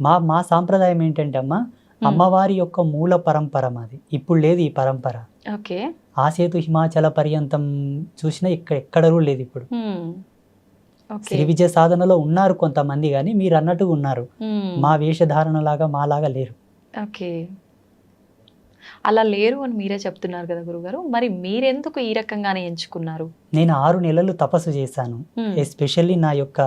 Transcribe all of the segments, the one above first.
మా మా సాంప్రదాయం ఏంటంటే అమ్మ అమ్మవారి యొక్క మూల పరంపర మాది. ఇప్పుడు లేదు ఈ పరంపర. ఓకే. ఆసేతు హిమాచల పర్యంతం చూసినా ఇక్కడ ఎక్కడూ లేదు ఇప్పుడు. శ్రీ విజయ సాధనలో ఉన్నారు కొంతమంది కానీ మీరు అన్నట్టుగా ఉన్నారు. మా వేషధారణ లాగా మాలాగా లేరు. ఓకే. అలా లేరు అని మీరే చెప్తున్నారు కదా గురుగారు. మరి మీరెందుకు ఈ రకంగానే ఎంచుకున్నారు? నేను ఆరు నెలలు తపస్సు చేశాను. ఎస్పెషల్లీ నా యొక్క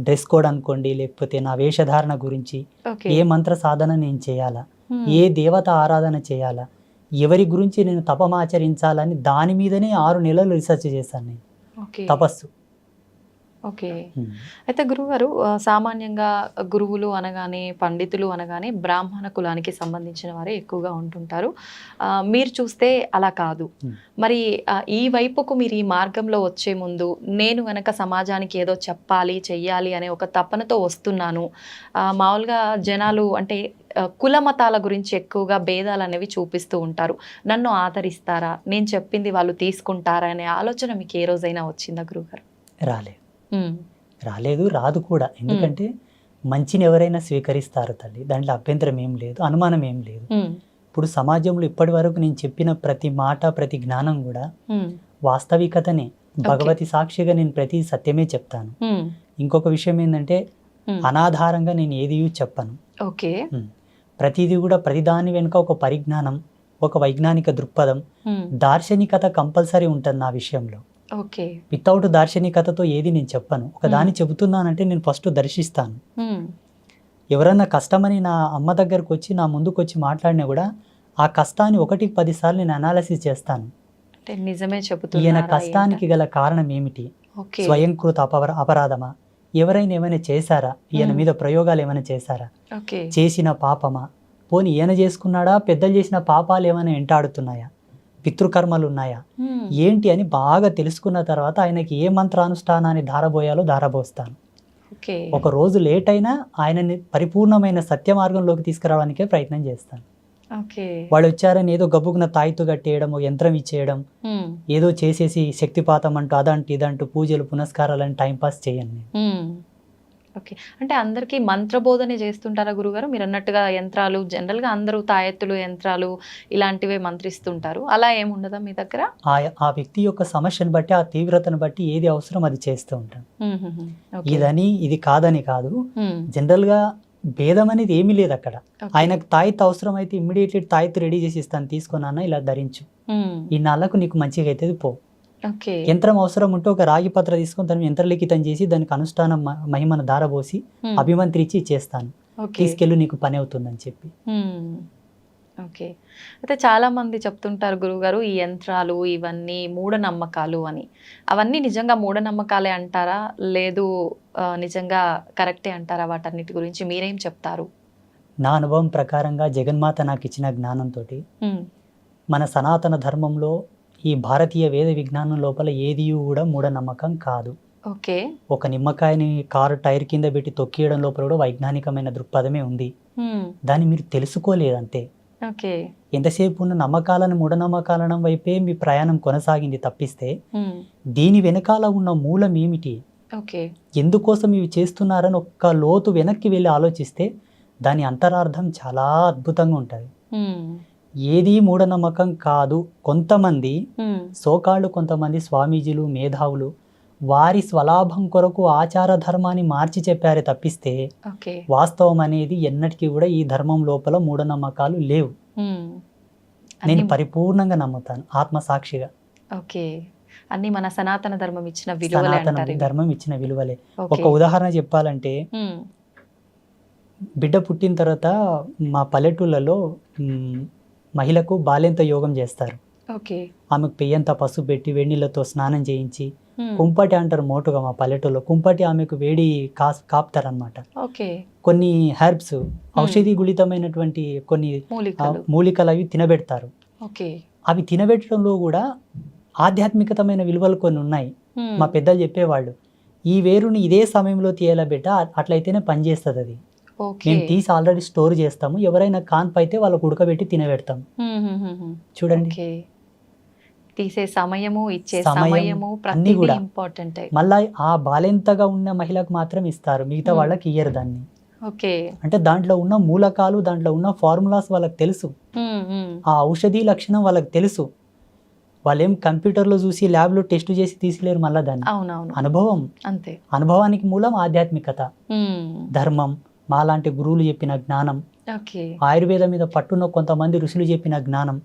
డ్రెస్ కోడ్ అనుకోండి లేకపోతే నా వేషధారణ గురించి ఏ మంత్ర సాధన నేను చేయాలా. ఏ దేవత ఆరాధన చేయాలా? ఎవరి గురించి నేను తపమాచరించాలని దాని మీదనే ఆరు నెలలు రీసెర్చ్ చేశాను నేను. తపస్సు. ఓకే. అయితే గురుగారు సామాన్యంగా గురువులు అనగానే పండితులు అనగానే బ్రాహ్మణ కులానికి సంబంధించిన వారే ఎక్కువగా ఉంటుంటారు. మీరు చూస్తే అలా కాదు. Hmm. మరి ఈ వైపుకు మీరు ఈ మార్గంలో వచ్చే ముందు నేను గనక సమాజానికి ఏదో చెప్పాలి చెయ్యాలి అనే ఒక తపనతో వస్తున్నాను. మామూలుగా జనాలు అంటే కుల మతాల గురించి ఎక్కువగా భేదాలు అనేవి చూపిస్తూ ఉంటారు. నన్ను ఆదరిస్తారా? నేను చెప్పింది వాళ్ళు తీసుకుంటారా? అనే ఆలోచన మీకు ఏ రోజైనా వచ్చిందా గురుగారు రాలేదు. Hmm. రాలేదు రాదు కూడా. ఎందుకంటే మంచిని ఎవరైనా స్వీకరిస్తారు తల్లి. దాంట్లో అభ్యంతరం ఏం లేదు అనుమానం ఏం లేదు. ఇప్పుడు సమాజంలో ఇప్పటి వరకు నేను చెప్పిన ప్రతి మాట ప్రతి జ్ఞానం కూడా. వాస్తవికతనే. భగవతి సాక్షిగా నేను ప్రతి సత్యమే చెప్తాను. ఇంకొక విషయం ఏంటంటే. అనాధారంగా నేను ఏది చెప్పను. ఓకే. ప్రతిదీ కూడా ప్రతిదాని వెనుక ఒక పరిజ్ఞానం ఒక వైజ్ఞానిక దృక్పథం. దార్శనికత కంపల్సరీ ఉంటుంది నా విషయంలో. ఓకే. వితౌట్ దార్శనికతతో ఏది నేను చెప్పను. ఒక దాన్ని చెబుతున్నానంటే నేను ఫస్ట్ దర్శిస్తాను. Hmm. ఎవరన్నా కష్టమని నా అమ్మ దగ్గరకు వచ్చి నా ముందుకు వచ్చి మాట్లాడినా కూడా ఆ కష్టాన్ని ఒకటికి పదిసార్లు నేను అనాలసిస్ చేస్తాను. నిజమే ఈయన కష్టానికి గల కారణం ఏమిటి? స్వయంకృత అపర అపరాధమా? ఎవరైనా ఏమైనా చేశారా? ఈయన Hmm. మీద ప్రయోగాలు ఏమైనా చేశారా? చేసిన పాపమా? పోనీ ఈయన చేసుకున్నాడా? పెద్దలు చేసిన పాపాలు ఏమైనా వెంటాడుతున్నాయా? పితృకర్మలు ఉన్నాయా. ఏంటి అని బాగా తెలుసుకున్న తర్వాత ఆయనకి ఏ మంత్రానుష్ఠానాన్ని ధారబోయాలో ధారబోస్తాను ఒక రోజు లేట్ అయినా ఆయనని పరిపూర్ణమైన సత్య మార్గంలోకి తీసుకురావడానికే ప్రయత్నం చేస్తాను వాళ్ళు వచ్చారని ఏదో గబ్బుకున్న తాయితు కట్టేయడం యంత్రం ఇచ్చేయడం. ఏదో చేసేసి శక్తిపాతం అంటూ అదంటూ ఇదంటూ పూజలు పునస్కారాలు అని టైంపాస్ చేయను నేను Hmm. ఓకే. అంటే అందరికీ మంత్రబోధనే చేస్తుంటారా గురుగారు? మీరు అన్నట్టుగా యంత్రాలు జనరల్గా అందరూ తాయెత్తులు యంత్రాలు ఇలాంటివే మంత్రిస్తుంటారు. అలా ఏముండదా మీ దగ్గర? ఆ వ్యక్తి యొక్క సమస్యను బట్టి ఆ తీవ్రతను బట్టి ఏది అవసరం అది చేస్తూ ఉంటాను. ఇదని ఇది కాదని కాదు. జనరల్గా భేదం అనేది ఏమీ లేదు అక్కడ. ఆయనకు తాయిత్ అవసరం అయితే ఇమ్మీడియట్లీ తాయిత్ రెడీ చేసి ఇస్తాను తీసుకున్నానా ఇలా ధరించు. ఈ నాళ్ళకు నీకు మంచిగా అవుతుంది పో. యంత్రం అవసరం ఉంటే ఒక రాగి పత్ర తీసుకొని దాన్ని యంత్రలిఖితం చేసి దానికి అనుష్ఠానం మహిమను దారబోసి. అభిమంత్రించి ఇచ్చేస్తాను ఓకే. తీసుకెళ్ళు నీకు పని అవుతుందని చెప్పి. మ్మ్. ఓకే. అయితే చాలా మంది చెప్తుంటారు గురుగారు ఈ యంత్రాలు ఇవన్నీ మూఢనమ్మకాలు అని. అవన్నీ నిజంగా మూఢనమ్మకాలే అంటారా? లేదు నిజంగా కరెక్టే అంటారా వాటన్నిటి గురించి? మీరేం చెప్తారు? నా అనుభవం ప్రకారంగా జగన్మాత నాకు ఇచ్చిన జ్ఞానంతో. మన సనాతన ధర్మంలో ఈ భారతీయ వేద విజ్ఞానం లోపల ఏది కూడా మూఢనమ్మకం కాదు. ఓకే. ఒక నిమ్మకాయని కారు టైర్ కింద పెట్టి తొక్కియడం లోపల కూడా వైజ్ఞానికమైన దృక్పథమే ఉంది. దాన్ని మీరు తెలుసుకోలేదు అంతే ఓకే. ఎంతసేపు ఉన్న నమ్మకాలను మూఢనమ్మకాలను వైపే మీ ప్రయాణం కొనసాగింది తప్పిస్తే. దీని వెనకాల ఉన్న మూలం ఏమిటి? ఓకే. ఎందుకోసం ఇవి చేస్తున్నారని ఒక్క లోతు వెనక్కి వెళ్ళి ఆలోచిస్తే దాని అంతరార్థం చాలా అద్భుతంగా ఉంటుంది. ఏది మూఢనమ్మకం కాదు కొంతమంది. సోకాళ్ళు కొంతమంది స్వామీజీలు మేధావులు వారి స్వలాభం కొరకు ఆచార ధర్మాన్ని మార్చి చెప్పారే తప్పిస్తే వాస్తవం అనేది ఎన్నటికీ కూడా ఈ ధర్మం లోపల మూఢనమ్మకాలు లేవు. నేను పరిపూర్ణంగా నమ్ముతాను ఆత్మసాక్షిగా ఓకే అన్ని మన సనాతన ధర్మం ఇచ్చిన విలువలే సనాతన. ధర్మం ఇచ్చిన విలువలే. ఒక ఉదాహరణ చెప్పాలంటే. బిడ్డ పుట్టిన తర్వాత మా పల్లెటూళ్ళలో మహిళకు బాల్యంత యోగం చేస్తారు. ఆమెకు పెయ్యంత పసుపు పెట్టి వేడినీళ్ళతో స్నానం చేయించి. కుంపటి అంటారు మోటుగా మా పల్లెటూళ్ళలో కుంపటి ఆమెకు వేడి కాస్ కాపుతారనమాట కొన్ని హెర్బ్స్ ఔషధి గుళితమైనటువంటి కొన్ని మూలికలు. అవి తినబెడతారు. అవి తినబెట్టడంలో కూడా ఆధ్యాత్మికతమైన విలువలు కొన్ని ఉన్నాయి. మా పెద్దలు చెప్పేవాళ్ళు ఈ వేరుని ఇదే సమయంలో తీయాల బిడ్డ అట్లయితేనే పనిచేస్తుంది అది. మేము తీసి ఆల్రెడీ స్టోర్ చేస్తాము. ఎవరైనా కాన్పు అయితే వాళ్ళకు ఉడకబెట్టి తినబెడతాం. చూడండి. తీసే సమయము ఇచ్చే సమయం, సమయము అన్నీ కూడా. ఇంపార్టెంట్ మళ్ళా ఆ బాలెంతగా ఉన్న మహిళకు మాత్రం ఇస్తారు. మిగతా Hmm. వాళ్ళకి ఇయ్యరు దాన్ని. ఓకే. అంటే దాంట్లో ఉన్న మూలకాలు దాంట్లో ఉన్న ఫార్ములాస్ వాళ్ళకి తెలుసు. ఉమ్, ఉమ్. ఆ ఔషధి లక్షణం వాళ్ళకి తెలుసు. వాళ్ళేం కంప్యూటర్లో చూసి ల్యాబ్లో టెస్ట్ చేసి తీసిలేరు మళ్ళీ దాన్ని. అనుభవం. అంతే. అనుభవానికి మూలం ఆధ్యాత్మికత. ధర్మం. మాలాంటి గురువులు చెప్పిన జ్ఞానం ఓకే. ఆయుర్వేదం మీద పట్టున్న కొంతమంది ఋషులు చెప్పిన జ్ఞానం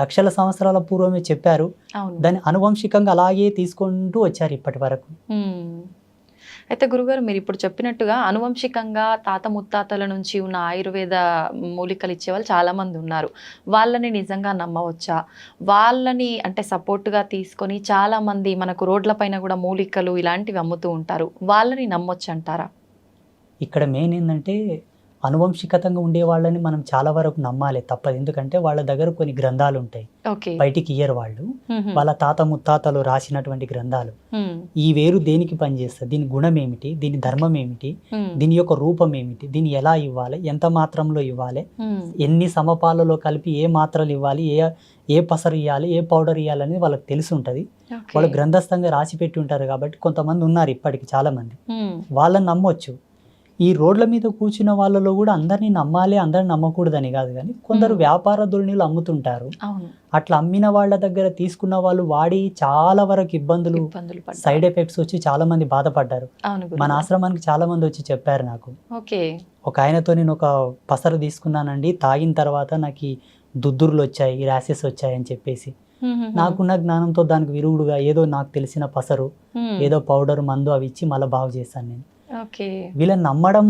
లక్షల సంవత్సరాల పూర్వమే చెప్పారు. దాన్ని అనువంశికంగా అలాగే తీసుకుంటూ వచ్చారు ఇప్పటి వరకు. అయితే గురుగారు మీరు ఇప్పుడు చెప్పినట్టుగా అనువంశికంగా తాత ముత్తాతల నుంచి ఉన్న ఆయుర్వేద మూలికలు ఇచ్చేవాళ్ళు చాలా మంది ఉన్నారు. వాళ్ళని నిజంగా నమ్మవచ్చా? వాళ్ళని అంటే సపోర్ట్గా తీసుకొని చాలా మంది మనకు రోడ్ల పైన కూడా మూలికలు ఇలాంటివి అమ్ముతూ ఉంటారు. వాళ్ళని నమ్మొచ్చు అంటారా ఇక్కడ మెయిన్ ఏంటంటే అనువంశికతంగా ఉండే వాళ్ళని మనం చాలా వరకు నమ్మాలి తప్పదు. ఎందుకంటే వాళ్ళ దగ్గర కొన్ని గ్రంథాలు ఉంటాయి బయటికి ఇయ్యరు వాళ్ళు. వాళ్ళ తాత ముత్తాతలు రాసినటువంటి గ్రంథాలు. ఈ వేరు దేనికి పనిచేస్తుంది? దీని గుణం ఏమిటి? దీని ధర్మం ఏమిటి. దీని యొక్క రూపం ఏమిటి? దీన్ని ఎలా ఇవ్వాలి? ఎంత మాత్రంలో ఇవ్వాలి. ఎన్ని సమపాలలో కలిపి ఏ మాత్రలు ఇవ్వాలి? ఏ ఏ పసరు ఇవ్వాలి ఏ పౌడర్ ఇవ్వాలి అనేది వాళ్ళకి తెలిసి ఉంటుంది. వాళ్ళు గ్రంథస్థంగా రాసి పెట్టి ఉంటారు కాబట్టి కొంతమంది ఉన్నారు ఇప్పటికి చాలా మంది. వాళ్ళని నమ్మొచ్చు. ఈ రోడ్ల మీద కూర్చున్న వాళ్ళలో కూడా అందరినీ నమ్మాలి అందరిని నమ్మకూడదని కాదు కానీ కొందరు. వ్యాపార ధోరణిలు అమ్ముతుంటారు అట్లా అమ్మిన వాళ్ళ దగ్గర తీసుకున్న వాళ్ళు వాడి చాలా వరకు ఇబ్బందులు. సైడ్ ఎఫెక్ట్స్ వచ్చి చాలా మంది బాధపడ్డారు మన. ఆశ్రమానికి చాలా మంది వచ్చి చెప్పారు నాకు ఒక ఆయనతో నేను ఒక పసరు తీసుకున్నానండి తాగిన తర్వాత నాకు దుద్దుర్లు వచ్చాయి ర్యాసెస్ వచ్చాయి అని చెప్పేసి. నాకున్న జ్ఞానంతో దానికి విరుగుడుగా ఏదో నాకు తెలిసిన పసరు. ఏదో పౌడర్ మందు అవి ఇచ్చి మళ్ళీ బాగు చేశాను నేను వీళ్ళని నమ్మడం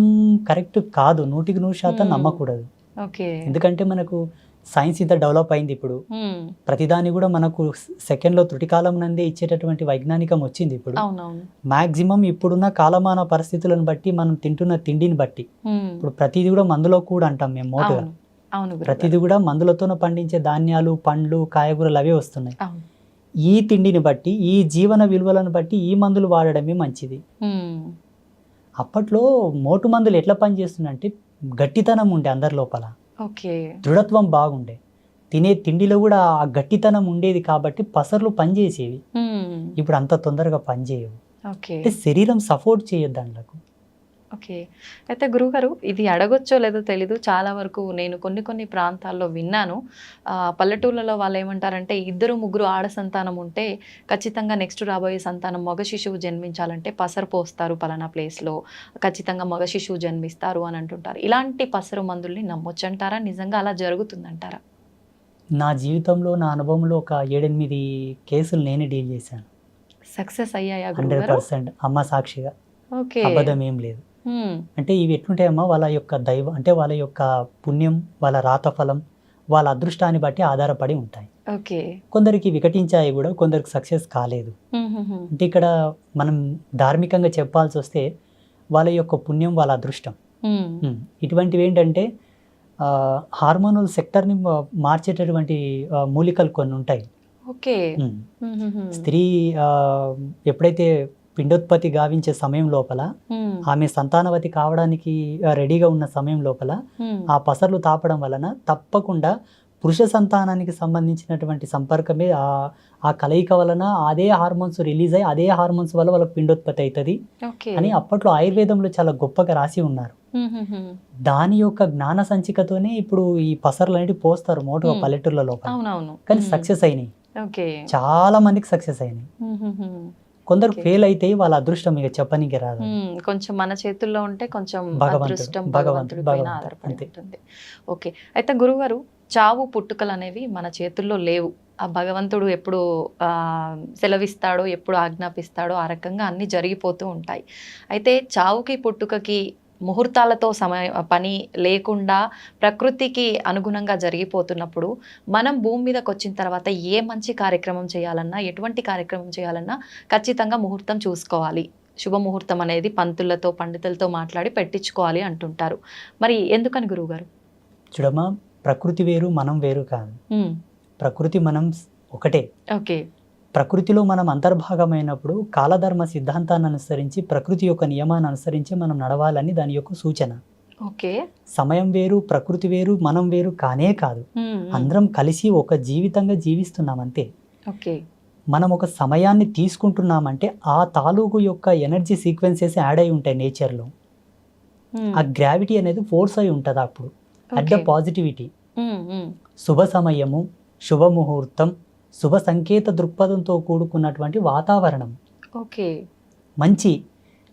కరెక్ట్ కాదు. నూటికి నూరు శాతం. నమ్మకూడదు. ఎందుకంటే మనకు సైన్స్ ఇంత డెవలప్ అయింది ఇప్పుడు. ప్రతిదాని కూడా మనకు సెకండ్లో త్రుటికాలం నందే ఇచ్చేటటువంటి వైజ్ఞానికం వచ్చింది ఇప్పుడు. మాక్సిమం ఇప్పుడున్న కాలమాన పరిస్థితులను బట్టి మనం తింటున్న తిండిని బట్టి. ఇప్పుడు ప్రతిదీ కూడా మందులో కూడా అంటాం మేము మోటుగా. ప్రతిదీ కూడా మందులతోనే పండించే ధాన్యాలు పండ్లు కాయగూరలు అవే వస్తున్నాయి. ఈ తిండిని బట్టి ఈ జీవన విలువలను బట్టి ఈ మందులు వాడడమే మంచిది. అప్పట్లో మోటు మందులు ఎట్లా పనిచేస్తుందంటే గట్టితనం ఉండే అందరి లోపల. ఓకే. దృఢత్వం బాగుండే. తినే తిండిలో కూడా ఆ గట్టితనం ఉండేది కాబట్టి పసర్లు పనిచేసేవి. ఇప్పుడు అంత తొందరగా పనిచేయవు. అంటే శరీరం సపోర్ట్ చేయదు దాంట్లకు. ఓకే. అయితే గురుగారు ఇది అడగొచ్చో లేదో తెలీదు. చాలా వరకు నేను కొన్ని కొన్ని ప్రాంతాల్లో విన్నాను. పల్లెటూళ్ళలో వాళ్ళు ఏమంటారంటే ఇద్దరు ముగ్గురు ఆడ సంతానం ఉంటే ఖచ్చితంగా నెక్స్ట్ రాబోయే సంతానం మగ శిశువు జన్మించాలంటే పసరు పోస్తారు పలానా ప్లేస్లో. ఖచ్చితంగా మగ శిశువు జన్మిస్తారు అని అంటుంటారు. ఇలాంటి పసరు మందుల్ని నమ్మొచ్చు అంటారా నిజంగా అలా జరుగుతుందంటారా? నా జీవితంలో నా అనుభవంలో ఒక ఏడెనిమిది కేసులు నేనే డీల్ చేశాను. సక్సెస్ అయ్యాయా హండ్రెడ్ పర్సెంట్. అమ్మ సాక్షిగా. ఓకే. అబద్ధం ఏం లేదు. అంటే ఇవి ఎట్లుంటాయమ్మా? వాళ్ళ యొక్క దైవ అంటే వాళ్ళ యొక్క పుణ్యం వాళ్ళ రాతఫలం వాళ్ళ అదృష్టాన్ని బట్టి ఆధారపడి ఉంటాయి. ఓకే. కొందరికి వికటించాయి కూడా కొందరికి సక్సెస్ కాలేదు. అంటే ఇక్కడ మనం ధార్మికంగా చెప్పాల్సి వస్తే వాళ్ళ యొక్క పుణ్యం వాళ్ళ అదృష్టం. ఇటువంటివి ఏంటంటే హార్మోనల్ సెక్టర్ని మార్చేటటువంటి మూలికలు కొన్ని ఉంటాయి. ఓకే. స్త్రీ ఎప్పుడైతే పిండోత్పత్తి గావించే సమయం లోపల. ఆమె సంతానవతి కావడానికి రెడీగా ఉన్న సమయం లోపల. ఆ పసర్లు తాపడం వలన తప్పకుండా పురుష సంతానానికి సంబంధించినటువంటి సంపర్కమే ఆ ఆ కలయిక వలన అదే హార్మోన్స్ రిలీజ్ అయ్యి అదే హార్మోన్స్ వల్ల వాళ్ళకి పిండోత్పత్తి అవుతుంది అని అప్పట్లో ఆయుర్వేదంలో చాలా గొప్పగా రాసి ఉన్నారు. దాని యొక్క జ్ఞాన సంచికతోనే ఇప్పుడు ఈ పసర్లు అనేవి పోస్తారు మోటుగా. పల్లెటూర్ల లోపల కానీ. సక్సెస్ అయినాయి చాలా మందికి సక్సెస్ అయినాయి. కొందరు. ఫెయిల్ అయితే వాళ్ళ అదృష్టం ఇక చెప్పనీకి రాదు. కొంచెం మన చేతుల్లో ఉంటే కొంచెం అదృష్టం భగవంతుడు, పైన ఆధారపడి. ఉంటుంది ఓకే అయితే గురుగారు చావు పుట్టుకలు అనేవి మన చేతుల్లో లేవు ఆ భగవంతుడు ఎప్పుడు ఆ, సెలవిస్తాడో ఎప్పుడు ఆజ్ఞాపిస్తాడో ఆ రకంగా అన్ని జరిగిపోతూ ఉంటాయి అయితే చావుకి పుట్టుకకి ముహూర్తాలతో సమయ పని లేకుండా ప్రకృతికి అనుగుణంగా జరిగిపోతున్నప్పుడు మనం భూమి మీదకి వచ్చిన తర్వాత ఏ మంచి కార్యక్రమం చేయాలన్నా ఎటువంటి కార్యక్రమం చేయాలన్నా ఖచ్చితంగా ముహూర్తం చూసుకోవాలి. శుభముహూర్తం అనేది పంతులతో పండితులతో మాట్లాడి పెట్టించుకోవాలి అంటుంటారు. మరి ఎందుకని గురువుగారు? చూడమ్మా ప్రకృతి వేరు మనం వేరు కాదు. ప్రకృతి మనం ఒకటే. ఓకే. ప్రకృతిలో మనం అంతర్భాగమైనప్పుడు కాలధర్మ సిద్ధాంతాన్ని అనుసరించి ప్రకృతి యొక్క నియమాన్ని అనుసరించి మనం నడవాలని దాని యొక్క సూచన. ఓకే. సమయం వేరు ప్రకృతి వేరు మనం వేరు కానే కాదు. అందరం కలిసి ఒక జీవితంగా జీవిస్తున్నాం అంతే ఓకే. మనం ఒక సమయాన్ని తీసుకుంటున్నామంటే ఆ తాలూకు యొక్క ఎనర్జీ సీక్వెన్సెస్ యాడ్ అయి ఉంటాయి నేచర్లో. ఆ గ్రావిటీ అనేది ఫోర్స్ అయి ఉంటుంది అప్పుడు. At the. పాజిటివిటీ శుభ సమయము శుభముహూర్తం శుభ సంకేత దృక్పథంతో కూడుకున్నటువంటి వాతావరణం. ఓకే. మంచి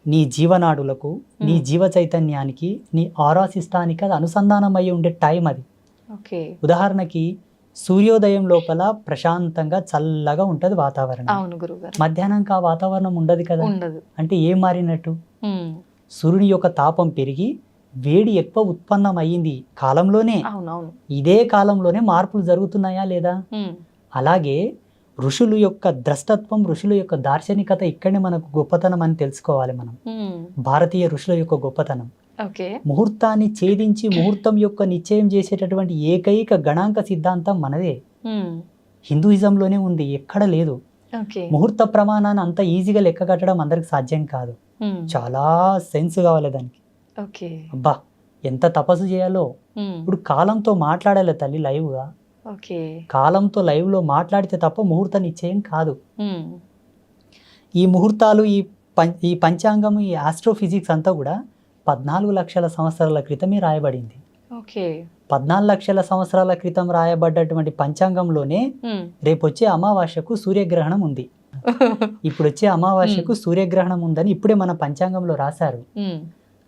నీ జీవనాడులకు నీ. జీవ చైతన్యానికి నీ ఆరా సిస్టానికి అది అనుసంధానం అయి ఉండే టైం అది. ఓకే. ఉదాహరణకి సూర్యోదయం లోపల ప్రశాంతంగా చల్లగా ఉంటుంది వాతావరణం. అవును గురుగారు మధ్యాహ్నంకి ఆ వాతావరణం ఉండదు కదా? అంటే ఏం మారినట్టు? సూర్యుని యొక్క తాపం పెరిగి వేడి ఎక్కువ ఉత్పన్నం అయ్యింది కాలంలోనే ఇదే కాలంలోనే మార్పులు జరుగుతున్నాయా లేదా? అలాగే ఋషుల యొక్క ద్రష్టత్వం ఋషుల యొక్క దార్శనికత ఇక్కడనే మనకు గొప్పతనం అని తెలుసుకోవాలి మనం. భారతీయ ఋషుల యొక్క గొప్పతనం. ముహూర్తాన్ని ఛేదించి ముహూర్తం యొక్క నిశ్చయం చేసేటటువంటి ఏకైక గణాంక సిద్ధాంతం మనదే. హిందూయిజంలోనే ఉంది ఎక్కడ లేదు. ముహూర్త ప్రమాణాన్ని అంత ఈజీగా లెక్క కట్టడం అందరికి సాధ్యం కాదు. చాలా సెన్స్ కావాలి దానికి. అబ్బా ఎంత తపస్సు చేయాలో. ఇప్పుడు కాలంతో మాట్లాడాలి తల్లి లైవ్గా. కాలంతో లైవ్లో మాట్లాడితే తప్ప ముహూర్త నిశ్చయం కాదు. ఈ ముహూర్తాలు ఈ పం ఈ పంచాంగం ఈ ఆస్ట్రోఫిజిక్స్ అంతా కూడా పద్నాలుగు లక్షల సంవత్సరాల క్రితమే రాయబడింది. ఓకే. పద్నాలుగు లక్షల సంవత్సరాల క్రితం రాయబడ్డటువంటి పంచాంగంలోనే ఉమ్, రేపు వచ్చే అమావాస్యకు సూర్యగ్రహణం ఉంది. ఇప్పుడు వచ్చే అమావాస్యకు సూర్యగ్రహణం ఉందని ఇప్పుడే మన పంచాంగంలో రాశారు.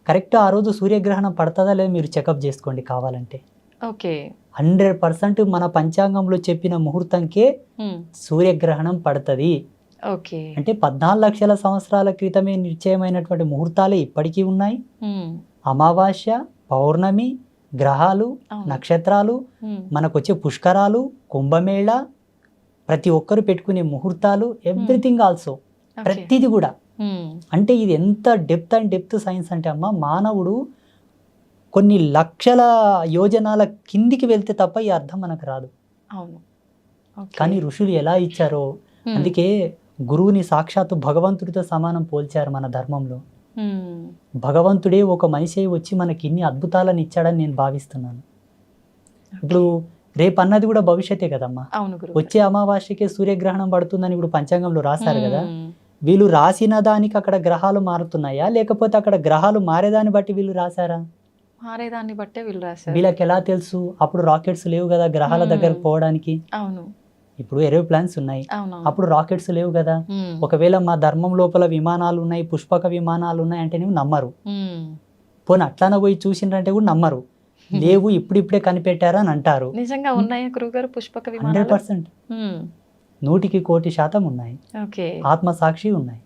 కరెక్ట్ ఆ రోజు సూర్యగ్రహణం పడుతుందా లేదా మీరు చెకప్ చేసుకోండి కావాలంటే. ఓకే. హండ్రెడ్ పర్సెంట్ మన పంచాంగంలో చెప్పిన ముహూర్తంకే సూర్యగ్రహణం పడుతుంది. ఓకే. అంటే పద్నాలుగు లక్షల సంవత్సరాల క్రితమే నిశ్చయమైనటువంటి ముహూర్తాలే ఇప్పటికీ ఉన్నాయి. అమావాస్య పౌర్ణమి గ్రహాలు. నక్షత్రాలు మనకు వచ్చే పుష్కరాలు కుంభమేళ ప్రతి ఒక్కరు పెట్టుకునే ముహూర్తాలు ఎవ్రీథింగ్ ఆల్సో. ప్రతిది కూడా. అంటే ఇది ఎంత డెప్త్ అండ్ డెప్త్ సైన్స్ అంటే అమ్మ మానవుడు కొన్ని లక్షల యోజనాల కిందికి వెళ్తే తప్ప ఈ అర్థం మనకు రాదు. అవును. కానీ ఋషులు ఎలా ఇచ్చారో అందుకే గురువుని సాక్షాత్తు భగవంతుడితో సమానం పోల్చారు మన ధర్మంలో. భగవంతుడే ఒక మనిషి వచ్చి మనకి ఇన్ని అద్భుతాలను ఇచ్చాడని నేను భావిస్తున్నాను. ఇప్పుడు రేపు అన్నది కూడా భవిష్యత్తే కదమ్మా. వచ్చే అమావాస్యకే సూర్యగ్రహణం పడుతుందని ఇప్పుడు పంచాంగంలో రాశారు కదా. వీళ్ళు రాసిన దానికి అక్కడ గ్రహాలు మారుతున్నాయా? లేకపోతే అక్కడ గ్రహాలు మారేదాన్ని బట్టి వీళ్ళు రాశారా? మారేదాన్ని బట్టే వీళ్ళు రాశారు. వీళ్ళకి ఎలా తెలుసు? అప్పుడు రాకెట్స్ లేవు కదా గ్రహాల. దగ్గరకు పోవడానికి. అవును. ఇప్పుడు ఏరోప్లాన్స్ ఉన్నాయి. అప్పుడు రాకెట్స్ లేవు కదా. ఒకవేళ మా ధర్మం లోపల విమానాలు ఉన్నాయి పుష్పక విమానాలు ఉన్నాయి అంటే నువ్వు నమ్మరు. పోనీ అట్లానే పోయి చూసిండ్రంటే కూడా నమ్మరు. లేవు ఇప్పుడిప్పుడే కనిపెట్టారా అని అంటారు. నిజంగా ఉన్నాయా గురుగారు పుష్పక హండ్రెడ్ పర్సెంట్. నూటికి కోటి శాతం ఉన్నాయి. ఓకే. ఆత్మసాక్షి ఉన్నాయి.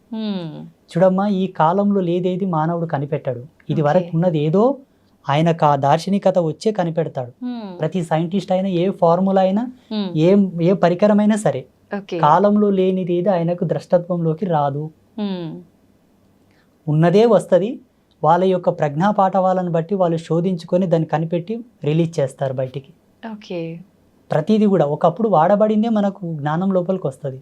చూడమ్మా ఈ కాలంలో లేదేది మానవుడు కనిపెట్టాడు. ఇది. వరకు ఉన్నది ఏదో ఆయనకు ఆ దార్శనికత వచ్చే కనిపెడతాడు. ప్రతి సైంటిస్ట్ అయినా ఏ ఫార్ములా అయినా ఏ ఏ పరికరమైనా సరే కాలంలో లేనిది ఏది ఆయనకు ద్రష్టత్వంలోకి రాదు. ఉన్నదే వస్తుంది వాళ్ళ యొక్క ప్రజ్ఞా పాఠవాలను బట్టి వాళ్ళు శోధించుకొని దాన్ని కనిపెట్టి రిలీజ్ చేస్తారు బయటికి. ఓకే. ప్రతిదీ కూడా ఒకప్పుడు వాడబడిందే మనకు జ్ఞానం లోపలికి వస్తుంది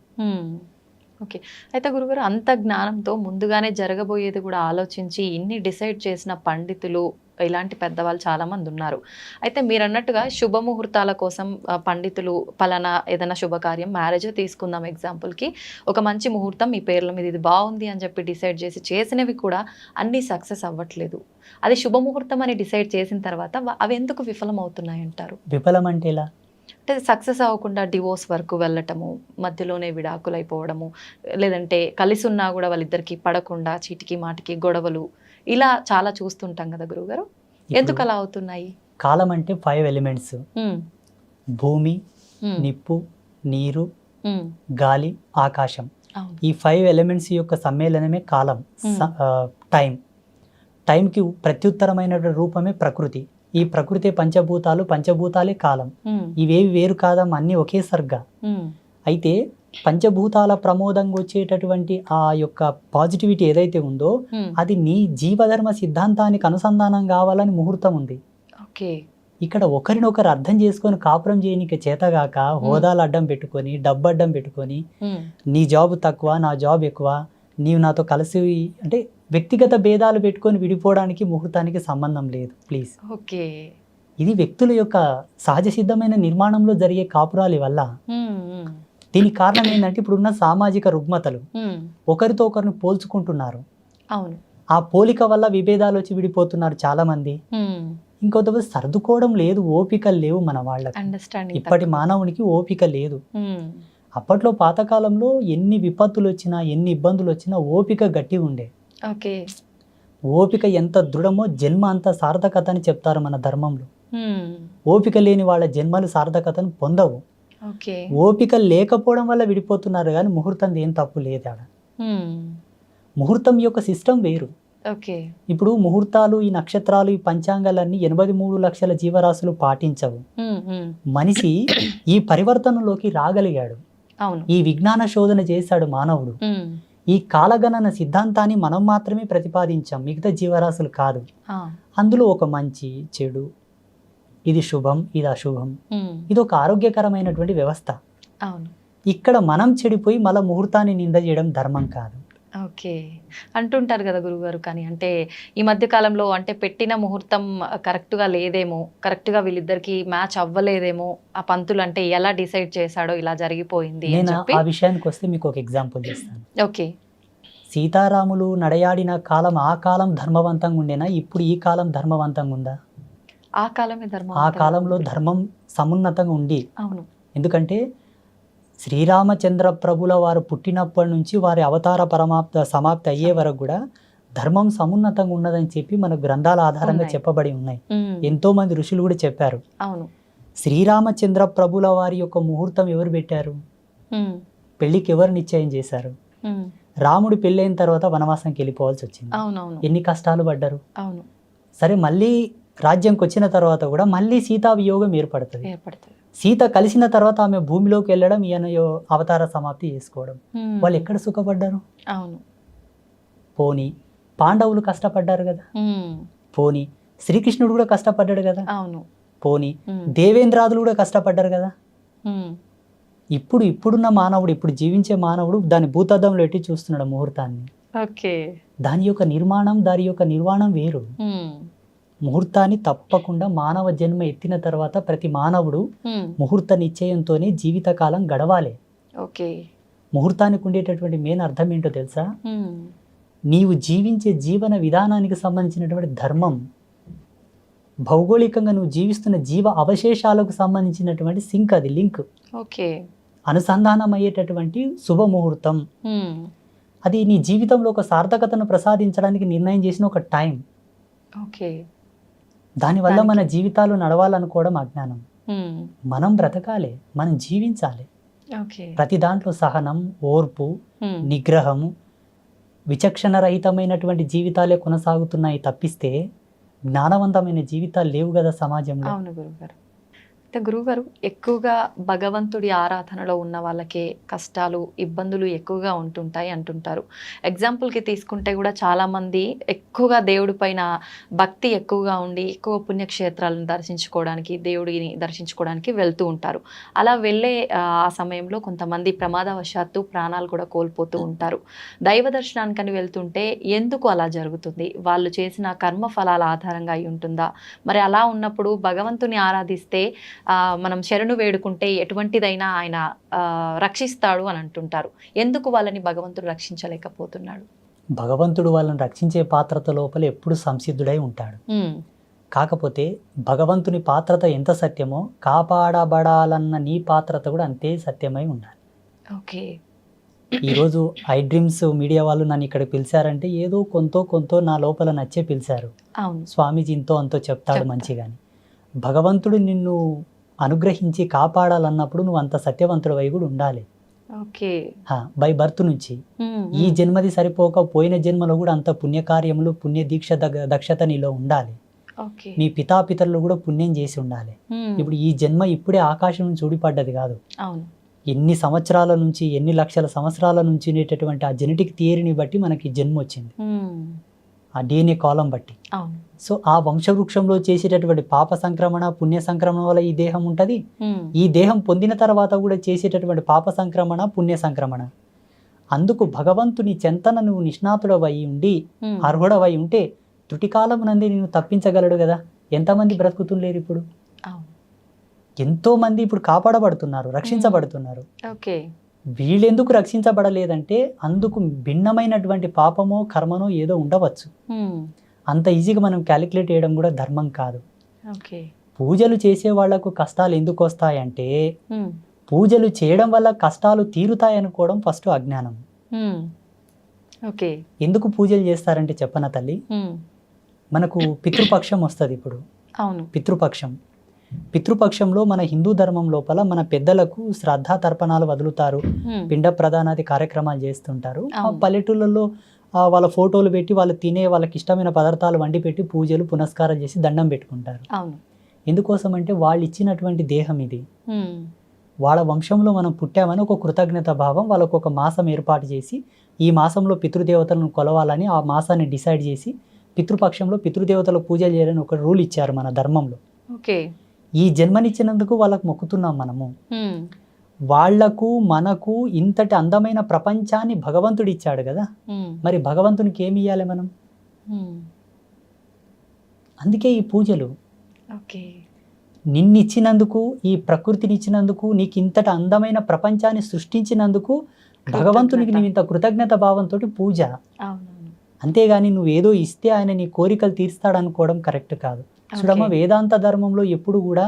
ఓకే. అయితే గురుగారు అంత జ్ఞానంతో ముందుగానే జరగబోయేది కూడా ఆలోచించి ఇన్ని డిసైడ్ చేసిన పండితులు ఇలాంటి పెద్దవాళ్ళు చాలామంది ఉన్నారు. అయితే మీరు అన్నట్టుగా శుభముహూర్తాల కోసం పండితులు పలానా ఏదైనా శుభకార్యం మ్యారేజ్ తీసుకుందాం ఎగ్జాంపుల్కి ఒక మంచి ముహూర్తం మీ పేర్ల మీద ఇది బాగుంది అని చెప్పి డిసైడ్ చేసి చేసినవి కూడా అన్నీ సక్సెస్ అవ్వట్లేదు. అది శుభముహూర్తం అని డిసైడ్ చేసిన తర్వాత అవి ఎందుకు విఫలం అవుతున్నాయి అంటారు విఫలం అంటే ఇలా అంటే సక్సెస్ అవ్వకుండా డివోర్స్ వరకు వెళ్ళటము మధ్యలోనే విడాకులు అయిపోవడము లేదంటే కలిసి ఉన్నా కూడా వాళ్ళిద్దరికి పడకుండా చీటికి మాటికి గొడవలు ఇలా చాలా చూస్తుంటాం కదా గురుగారు ఎందుకు అలా అవుతున్నాయి? కాలం అంటే ఫైవ్ ఎలిమెంట్స్ భూమి నిప్పు నీరు గాలి ఆకాశం. ఈ ఫైవ్ ఎలిమెంట్స్ యొక్క సమ్మేళనమే కాలం టైం టైంకి ప్రత్యుత్తరమైన రూపమే ప్రకృతి. ఈ ప్రకృతి పంచభూతాలు పంచభూతాలే కాలం. ఇవేవి వేరు కాదమ్మా అన్నీ ఒకే అయితే పంచభూతాల ప్రమోదంగా వచ్చేటటువంటి ఆ యొక్క పాజిటివిటీ ఏదైతే ఉందో అది నీ జీవధర్మ సిద్ధాంతానికి అనుసంధానం కావాలని ముహూర్తం ఉంది. ఓకే. ఇక్కడ ఒకరినొకరు అర్థం చేసుకొని కాపురం చేయనీకి చేతగాక హోదాలు అడ్డం పెట్టుకొని డబ్బు అడ్డం పెట్టుకొని నీ జాబ్ తక్కువ నా జాబ్ ఎక్కువ నీవు నాతో కలిసి అంటే వ్యక్తిగత భేదాలు పెట్టుకొని విడిపోవడానికి ముహూర్తానికి సంబంధం లేదు ప్లీజ్ ఓకే. ఇది వ్యక్తుల యొక్క సహజ సిద్ధమైన నిర్మాణంలో జరిగే కాపురాలి వల్ల దీనికి కారణం ఏంటంటే ఇప్పుడున్న సామాజిక రుగ్మతలు ఒకరితో ఒకరిని పోల్చుకుంటున్నారు. అవును. ఆ పోలిక వల్ల విభేదాలు వచ్చి విడిపోతున్నారు చాలా మంది ఇంకొంతమంది సర్దుకోవడం లేదు ఓపికలు లేవు మన వాళ్ళకి. ఇప్పటి మానవునికి ఓపిక లేదు. అప్పట్లో పాతకాలంలో ఎన్ని విపత్తులు వచ్చినా ఎన్ని ఇబ్బందులు వచ్చినా ఓపిక గట్టి ఉండే. ఓకే. ఓపిక ఎంత దృఢమో జన్మ అంత సార్థకత అని చెప్తారు మన ధర్మంలో. ఓపిక లేని వాళ్ళ జన్మలు సార్థకతను పొందవు. ఓపిక లేకపోవడం వల్ల విడిపోతున్నారు కానీ ముహూర్తం ఏం తప్పు లేదు ఆడ. ముహూర్తం యొక్క సిస్టమ్ వేరు. ఇప్పుడు ముహూర్తాలు ఈ నక్షత్రాలు ఈ పంచాంగాలన్నీ ఎనభై మూడు లక్షల జీవరాశులు పాటించవు. మనిషి ఈ పరివర్తనలోకి రాగలిగాడు. ఈ విజ్ఞాన శోధన చేశాడు మానవుడు. ఈ కాలగణన సిద్ధాంతాన్ని మనం మాత్రమే ప్రతిపాదించాం. మిగతా జీవరాశులు కాదు. అందులో ఒక మంచి చెడు ఇది శుభం ఇది అశుభం. ఇది ఒక ఆరోగ్యకరమైనటువంటి వ్యవస్థ. ఇక్కడ మనం చెడిపోయి మళ్ళీ ముహూర్తాన్ని నింద చేయడం ధర్మం కాదు. ఓకే. అంటుంటారు కదా గురుగారు కానీ అంటే ఈ మధ్య కాలంలో అంటే పెట్టిన ముహూర్తం కరెక్ట్గా లేదేమో కరెక్ట్గా వీళ్ళిద్దరికి మ్యాచ్ అవ్వలేదేమో ఆ పంతులు అంటే ఎలా డిసైడ్ చేశాడో ఇలా జరిగిపోయింది నేను? ఆ విషయానికి వస్తే మీకు ఒక ఎగ్జాంపుల్ చేస్తాను. ఓకే. సీతారాములు నడయాడిన కాలం ఆ కాలం ధర్మవంతంగా ఉండేనా? ఇప్పుడు ఈ కాలం ధర్మవంతంగా ఉందా? ఆ కాలమే ధర్మం ఆ కాలంలో ధర్మం సమున్నతంగా ఉండి అవును. ఎందుకంటే శ్రీరామచంద్ర ప్రభుల వారు పుట్టినప్పటి నుంచి వారి అవతార పరమాప్త సమాప్తి అయ్యే వరకు కూడా ధర్మం సమున్నతంగా ఉన్నదని చెప్పి మన గ్రంథాల ఆధారంగా. చెప్పబడి ఉన్నాయి. ఎంతో మంది ఋషులు కూడా చెప్పారు. అవును. శ్రీరామచంద్ర ప్రభుల వారి యొక్క ముహూర్తం ఎవరు పెట్టారు. పెళ్ళికి ఎవరు నిశ్చయం చేశారు. రాముడు పెళ్ళైన తర్వాత వనవాసంకి వెళ్ళిపోవాల్సి వచ్చింది. ఎన్ని కష్టాలు పడ్డారు? అవును. సరే మళ్ళీ రాజ్యంకి వచ్చిన తర్వాత కూడా మళ్ళీ సీతా వియోగం ఏర్పడుతుంది. ఏర్పడుతుంది. సీత కలిసిన తర్వాత ఆమె భూమిలోకి వెళ్ళడం ఈయన అవతార సమాప్తి చేసుకోవడం. వాళ్ళు ఎక్కడ సుఖపడ్డారు అవును పోని పాండవులు కష్టపడ్డారు కదా. పోని శ్రీకృష్ణుడు కూడా కష్టపడ్డాడు కదా అవును పోని. దేవేంద్రాదులు కూడా కష్టపడ్డారు కదా. ఇప్పుడు ఇప్పుడున్న మానవుడు ఇప్పుడు జీవించే మానవుడు దాని భూతద్దంలో ఎట్టి చూస్తున్నాడు ముహూర్తాన్ని దాని యొక్క నిర్మాణం దాని యొక్క నిర్మాణం వేరు. ముహూర్తాన్ని తప్పకుండా మానవ జన్మ ఎత్తిన తర్వాత ప్రతి మానవుడు. ముహూర్త నిశ్చయంతోనే జీవితకాలం గడవాలి. ఓకే. ముహూర్తానికి ఉండేటటువంటి మెయిన్ అర్థం ఏంటో తెలుసా. నీవు జీవించే జీవన విధానానికి సంబంధించినటువంటి ధర్మం భౌగోళికంగా నువ్వు జీవిస్తున్న జీవ అవశేషాలకు సంబంధించినటువంటి సింక్ అది లింక్. ఓకే. అనుసంధానం అయ్యేటటువంటి శుభముహూర్తం. అది నీ జీవితంలో ఒక సార్థకతను ప్రసాదించడానికి నిర్ణయం చేసిన ఒక టైం. ఓకే. దానివల్ల మన జీవితాలు నడవాలనుకోవడం అజ్ఞానం. మనం బ్రతకాలి మనం జీవించాలి. ప్రతి దాంట్లో సహనం ఓర్పు. నిగ్రహము విచక్షణ రహితమైనటువంటి జీవితాలే కొనసాగుతున్నాయి తప్పిస్తే జ్ఞానవంతమైన జీవితాలు లేవు కదా సమాజంలో. అవును గురుగారు ఎక్కువగా భగవంతుడి ఆరాధనలో ఉన్న వాళ్ళకే కష్టాలు ఇబ్బందులు ఎక్కువగా ఉంటుంటాయి అంటుంటారు. ఎగ్జాంపుల్కి తీసుకుంటే కూడా చాలామంది ఎక్కువగా దేవుడి పైన భక్తి ఎక్కువగా ఉండి ఎక్కువ పుణ్యక్షేత్రాలను దర్శించుకోవడానికి దేవుడిని దర్శించుకోవడానికి వెళ్తూ ఉంటారు. అలా వెళ్ళే ఆ సమయంలో కొంతమంది ప్రమాదవశాత్తు ప్రాణాలు కూడా కోల్పోతూ ఉంటారు. దైవ దర్శనానికని వెళ్తుంటే ఎందుకు అలా జరుగుతుంది? వాళ్ళు చేసిన కర్మ ఫలాల ఆధారంగా అయి ఉంటుందా? మరి అలా ఉన్నప్పుడు భగవంతుని ఆరాధిస్తే మనం శరణు వేడుకుంటే ఎటువంటిదైనా ఆయన రక్షిస్తాడు అని అంటుంటారు. ఎందుకు వాళ్ళని భగవంతుడు రక్షించలేకపోతున్నాడు? భగవంతుడు వాళ్ళని రక్షించే పాత్రత లోపల ఎప్పుడు సంసిద్ధుడై ఉంటాడు. కాకపోతే భగవంతుని పాత్రత ఎంత సత్యమో కాపాడబడాలన్న నీ పాత్రత కూడా అంతే సత్యమై ఉండాలి. ఓకే. ఈరోజు ఐ డ్రీమ్స్ మీడియా వాళ్ళు నన్ను ఇక్కడ పిలిచారంటే ఏదో కొంతో కొంతో నా లోపల నచ్చే పిలిచారు. స్వామీజీ ఇంతో అంతో చెప్తాడు. మంచిగాని. భగవంతుడు నిన్ను అనుగ్రహించి కాపాడాలన్నప్పుడు నువ్వు అంత సత్యవంతుడు వై కూడా ఉండాలి. ఓకే. బై బర్త్ నుంచి. ఈ జన్మది సరిపోక పోయిన జన్మలో కూడా అంత పుణ్యకార్యములు పుణ్య దీక్ష దక్షత నీలో ఉండాలి. మీ పితాపితరులు కూడా పుణ్యం చేసి ఉండాలి. ఇప్పుడు ఈ జన్మ ఇప్పుడే ఆకాశం నుంచి ఊడిపడ్డది కాదు. ఎన్ని సంవత్సరాల నుంచి ఎన్ని లక్షల సంవత్సరాల నుంచి ఉండేటటువంటి ఆ జెనెటిక్ థియరీని బట్టి మనకి జన్మ వచ్చింది. ఆ డిఎన్ఏ కాలం బట్టి. సో ఆ వంశవృక్షంలో చేసేటటువంటి పాప సంక్రమణ పుణ్య సంక్రమణ వల్ల ఈ దేహం ఉంటుంది. ఈ దేహం పొందిన తర్వాత కూడా చేసేటటువంటి పాప సంక్రమణ పుణ్య సంక్రమణ. అందుకు భగవంతుని చెంతన నువ్వు నిష్ణాతుడవై ఉండి అర్హుడవై ఉంటే త్రుటికాలం నంది నేను తప్పించగలడు కదా. ఎంతమంది బ్రతుకుతుండలేరు ఇప్పుడు? అవును. ఎంతో మంది ఇప్పుడు కాపాడబడుతున్నారు రక్షించబడుతున్నారు. ఓకే. వీళ్ళెందుకు రక్షించబడలేదంటే అందుకు భిన్నమైనటువంటి పాపమో కర్మనో ఏదో ఉండవచ్చు. అంత ఈజీగా మనం క్యాలిక్యులేట్ చేయడం కూడా ధర్మం కాదు. ఓకే. పూజలు చేసే వాళ్ళకు కష్టాలు ఎందుకు వస్తాయంటే పూజలు చేయడం వల్ల కష్టాలు తీరుతాయనుకోవడం ఫస్ట్ అజ్ఞానం. ఓకే. ఎందుకు పూజలు చేస్తారంటే చెప్పన తల్లి? మనకు పితృపక్షం వస్తుంది ఇప్పుడు. అవును. పితృపక్షం. పితృపక్షంలో మన హిందూ ధర్మం లోపల మన పెద్దలకు శ్రద్ధా తర్పణాలు వదులుతారు. పిండ ప్రధానాది కార్యక్రమాలు చేస్తుంటారు. ఆ. పల్లెటూళ్ళలో వాళ్ళ ఫోటోలు పెట్టి వాళ్ళు తినే వాళ్ళకి ఇష్టమైన పదార్థాలు వండి పెట్టి పూజలు పునస్కారాలు చేసి దండం పెట్టుకుంటారు. ఎందుకోసం అంటే వాళ్ళు ఇచ్చినటువంటి దేహం ఇది. వాళ్ళ వంశంలో మనం పుట్టామని ఒక కృతజ్ఞత భావం వాళ్ళకు ఒక మాసం ఏర్పాటు చేసి ఈ మాసంలో పితృదేవతలను కొలవాలని ఆ మాసాన్ని డిసైడ్ చేసి పితృపక్షంలో పితృదేవతలకు పూజలు చేయాలని ఒక రూల్ ఇచ్చారు మన ధర్మంలో. ఓకే. ఈ జన్మనిచ్చినందుకు వాళ్ళకు మొక్కుతున్నాం మనము. వాళ్ళకు మనకు ఇంతటి అందమైన ప్రపంచాన్ని భగవంతుడు ఇచ్చాడు కదా. మరి భగవంతునికి ఏమి ఇవ్వాలి మనం? అందుకే ఈ పూజలు. ఓకే. నిన్నిచ్చినందుకు ఈ ప్రకృతిని ఇచ్చినందుకు నీకు ఇంతటి అందమైన ప్రపంచాన్ని సృష్టించినందుకు భగవంతునికి నువ్వు ఇంత కృతజ్ఞత భావంతో పూజ. అంతేగాని నువ్వు ఏదో ఇస్తే ఆయన నీ కోరికలు తీర్స్తాడనుకోవడం కరెక్ట్ కాదు. చూడమ్మ. వేదాంత ధర్మంలో ఎప్పుడు కూడా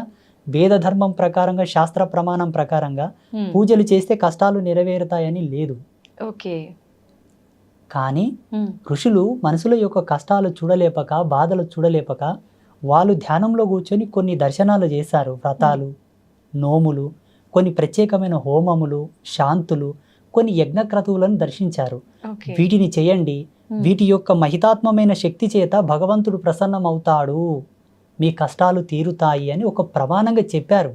వేద ధర్మం ప్రకారంగా శాస్త్ర ప్రమాణం ప్రకారంగా ఉమ్, పూజలు చేస్తే కష్టాలు నెరవేరుతాయని లేదు. ఓకే కానీ ఉమ్, ఋషులు మనుషుల యొక్క కష్టాలు చూడలేపక బాధలు చూడలేపక వాళ్ళు ధ్యానంలో కూర్చొని కొన్ని దర్శనాలు చేశారు. వ్రతాలు నోములు కొన్ని ప్రత్యేకమైన హోమములు శాంతులు కొన్ని యజ్ఞక్రతువులను దర్శించారు. వీటిని చేయండి. వీటి యొక్క మహితాత్మమైన శక్తి చేత భగవంతుడు ప్రసన్నమవుతాడు. మీ కష్టాలు తీరుతాయి అని ఒక ప్రమాణంగా చెప్పారు.